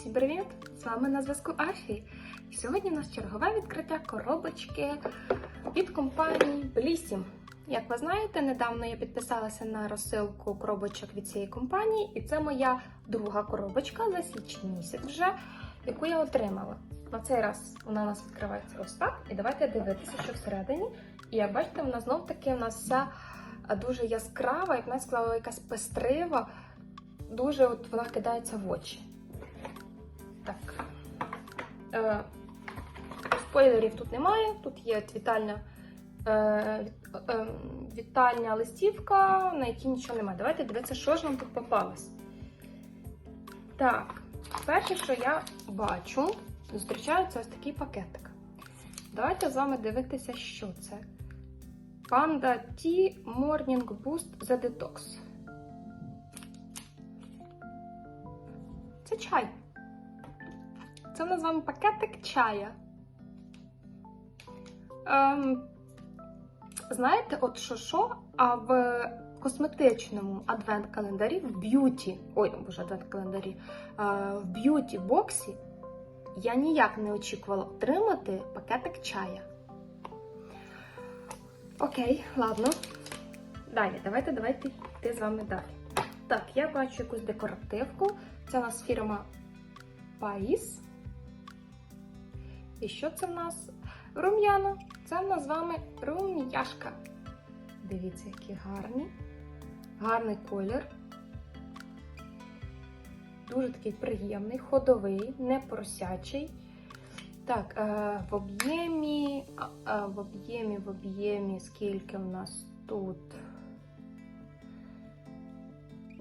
Всім привіт! З вами на зв'язку Афі. І сьогодні у нас чергове відкриття коробочки від компанії Blissim. Як ви знаєте, недавно я підписалася на розсилку коробочок від цієї компанії, і це моя друга коробочка за січень місяць вже, яку я отримала. На цей раз вона у нас відкривається ось так. І давайте дивитися, що всередині. І як бачите, вона знов таки у нас вся дуже яскрава, як навіть якась пестрива. Дуже от вона кидається в очі. Так. Е, спойлерів тут немає. Тут є от вітальна, е, е, вітальня листівка, на якій нічого немає. Давайте дивитися, що ж нам тут попалось. Так, перше, що я бачу, зустрічається ось такий пакетик. Давайте з вами дивитися, що це. Panda Tea Morning Boost The Detox. Це чай. Це вами пакетик чая. Ем, знаєте, от що що, а в косметичному адвент-календарі, в б'юті, ой, боже, адвент-календарі, е, в б'юті-боксі я ніяк не очікувала отримати пакетик чая. Окей, ладно. Далі, давайте, давайте йти з вами далі. Так, я бачу якусь декоративку. Це у нас фірма Паїс. І що це в нас? Рум'яна. Це в нас з вами рум'яшка. Дивіться, які гарні. Гарний колір. Дуже такий приємний, ходовий, не просячий. Так, е, в об'ємі, е, в об'ємі, в об'ємі, скільки в нас тут?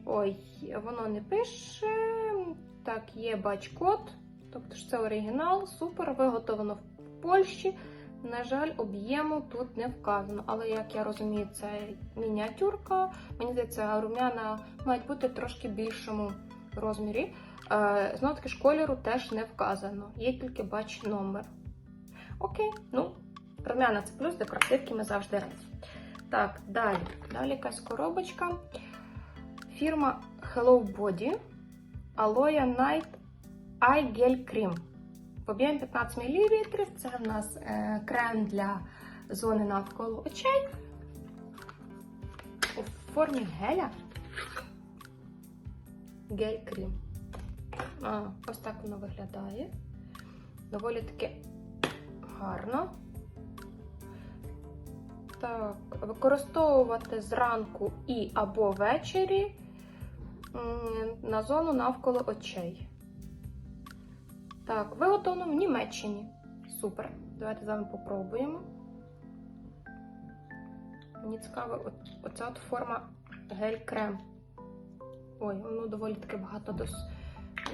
Ой, воно не пише. Так, є бач-код. Тобто це оригінал, супер, виготовлено в Польщі. На жаль, об'єму тут не вказано. Але як я розумію, це мініатюрка. Мені здається, рум'яна мають бути трошки більшому розмірі. Е, Знову таки ж кольору теж не вказано. Є тільки бач номер. Окей, ну, рум'яна це плюс, декоративки ми завжди раді. Так, далі. Далі якась коробочка. Фірма Hello Body Aloe Night Gel Cream. В об'ємі 15 мл. Це в нас е, крем для зони навколо очей. У формі геля. Гель-крем. А, ось так воно виглядає. Доволі таки гарно. Так, використовувати зранку і або ввечері на зону навколо очей. Так, виготовлено в Німеччині. Супер. Давайте з вами попробуємо. Мені цікаво, от, оця от форма гель-крем. Ой, воно доволі таки багато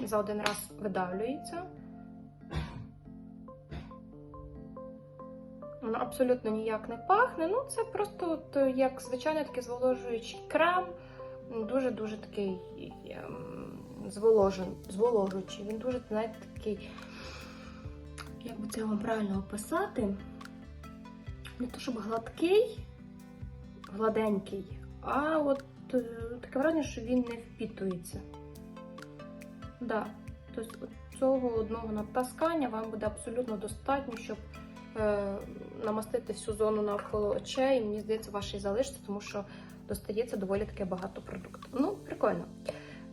за один раз видавлюється. Воно абсолютно ніяк не пахне. Ну, це просто от, як звичайно такий зволожуючий крем. Дуже-дуже такий ем, зволожуючий. Він дуже, знаєте, такий, як би це вам правильно описати, не то щоб гладкий, гладенький, а от е, таке враження, що він не впітується. Да. Тобто цього одного натаскання вам буде абсолютно достатньо, щоб е, намастити всю зону навколо очей. Мені здається, вашій залишиться, тому що достається доволі таки багато продуктів. Ну, прикольно.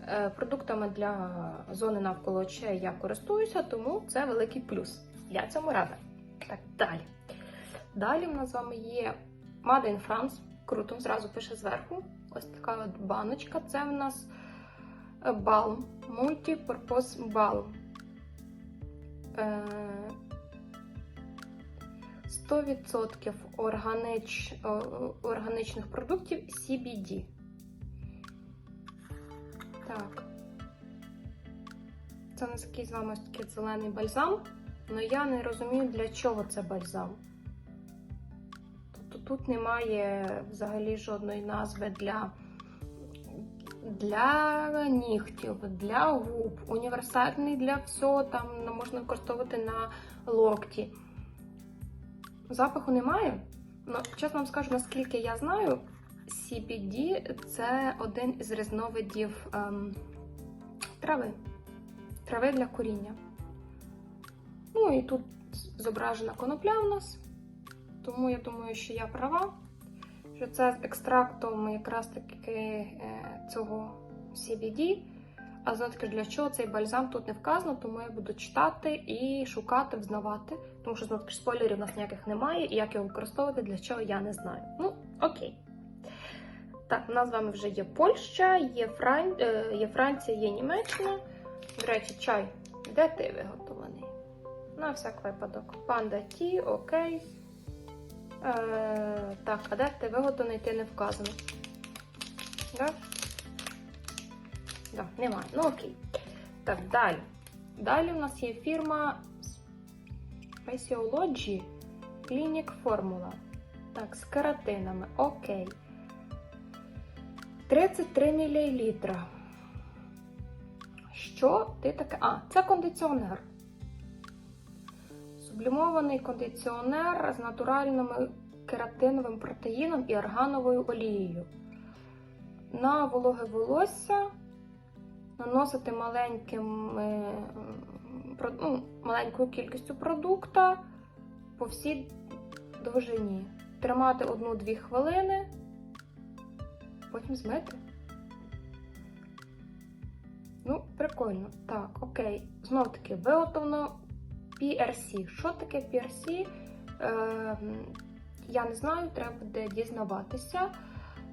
Е, Продуктами для зони навколо очей я користуюся, тому це великий плюс. Я цьому рада. Так, далі. Далі в нас з вами є Made in France. Круто, зразу пише зверху. Ось така от баночка. Це в нас балм. Multi-Purpose. Е, 100% органич, органічних продуктів CBD. Це у нас з вами такий зелений бальзам. Але я не розумію, для чого це бальзам. Тобто тут немає взагалі жодної назви для, для нігтів, для губ, універсальний для всього, там можна використовувати на локті. Запаху немає. Ну, чесно вам скажу, наскільки я знаю, CBD це один із різновидів ем, трави. Трави для коріння. Ну і тут зображена конопля у нас. Тому я думаю, що я права, що це з екстрактом якраз таки е, цього CBD. А знову таки, для чого цей бальзам тут не вказано, тому я буду читати і шукати, взнавати. Тому що знову спойлерів у нас ніяких немає, і як його використовувати, для чого я не знаю. Ну, окей. Так, у нас з вами вже є Польща, є, Фран... е, є Франція, є Німеччина. До речі, чай. Де ти виготовлений? На всяк випадок. Панда Ті, окей. Е, так, а де ти виготовлений, ти не вказано. Да? Да, немає. Ну окей. Так, далі. Далі у нас є фірма Speciology Clinic Formula. Так, з кератинами. Окей. 33 мл. Що ти таке? А, це кондиціонер. Сублімований кондиціонер з натуральним кератиновим протеїном і органовою олією. На вологе волосся наносити маленьким, е, ну, маленькою кількістю продукта по всій довжині. Тримати 1-2 хвилини, потім змити. Прикольно. Так, окей. Знов таки, виготовлено PRC. Що таке PRC? Е, я не знаю, треба буде дізнаватися.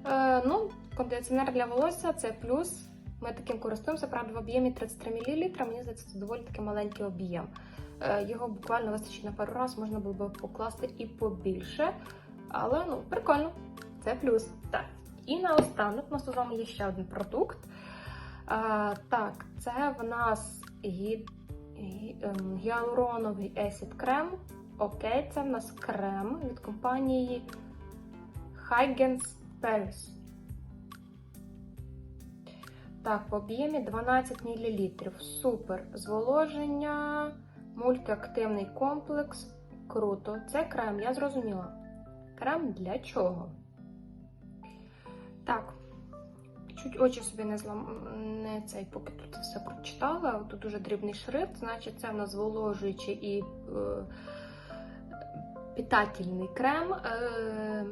Е, ну, кондиціонер для волосся це плюс. Ми таким користуємося, правда, в об'ємі 33 мл. Мені здається, це доволі таки маленький об'єм. Е, його буквально вистачить на пару разів, можна було б покласти і побільше. Але ну, прикольно, це плюс. Так. І наостанок у нас з вами є ще один продукт. А, так, це в нас гі... гі... ем, гіалуроновий есід крем. Окей, це в нас крем від компанії Huygens Paris. Так, в об'ємі 12 мл. Супер. Зволоження, мультиактивний комплекс. Круто. Це крем, я зрозуміла. Крем для чого? Так. Чуть очі собі не злам... не цей, поки тут все прочитала. Тут дуже дрібний шрифт, значить, це в нас зволожуючий і е... питательний крем. Е...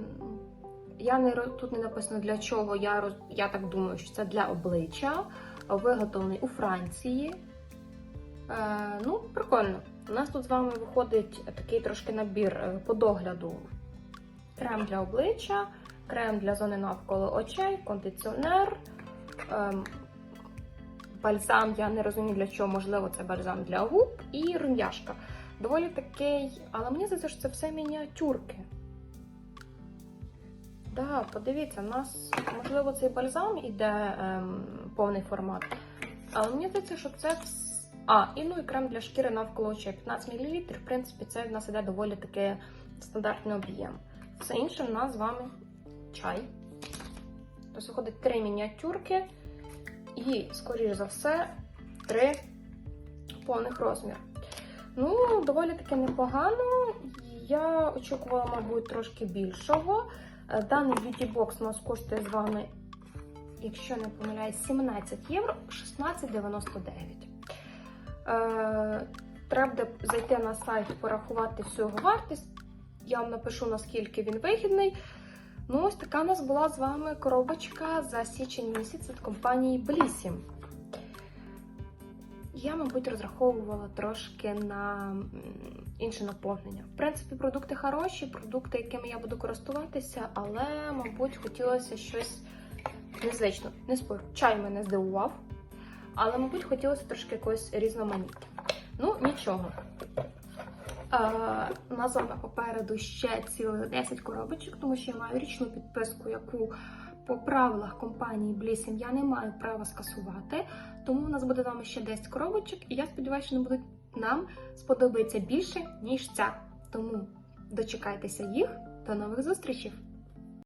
Я не тут не написано для чого. Я роз... я так думаю, що це для обличчя, виготовлений у Франції. Е... Ну, прикольно. У нас тут з вами виходить такий трошки набір е, по догляду. Крем для обличчя, крем для зони навколо очей, кондиціонер, ем, бальзам. Я не розумію для чого, можливо, це бальзам для губ і рум'яшка. Доволі такий, але мені здається, що це все мініатюрки. Да, подивіться, у нас, можливо, цей бальзам іде ем, повний формат. Але мені здається, що це. вс- А, і ну і крем для шкіри навколо очей 15 мл. В принципі, це в нас іде доволі таки стандартний об'єм. Все інше в нас з вами чай. Тобто виходить три мініатюрки і, скоріш за все, три повних розмір. Ну, доволі таки непогано. Я очікувала, мабуть, трошки більшого. Е, Даний б'юті-бокс у нас коштує з вами, якщо не помиляюсь, 17 євро 16,99. Е, Треба зайти на сайт, порахувати всю його вартість. Я вам напишу, наскільки він вигідний. Ну, ось така у нас була з вами коробочка за січень місяць від компанії Blissim. Я, мабуть, розраховувала трошки на інше наповнення. В принципі, продукти хороші, продукти, якими я буду користуватися, але, мабуть, хотілося щось незвично. Не спорю, чай мене здивував, але, мабуть, хотілося трошки якогось різноманіття. Ну, нічого. У нас вами попереду ще цілих 10 коробочок, тому що я маю річну підписку, яку по правилах компанії Blissim я не маю права скасувати. Тому у нас буде з вами ще 10 коробочок, і я сподіваюся, що вони будуть нам сподобається більше, ніж ця. Тому дочекайтеся їх. До нових зустрічей!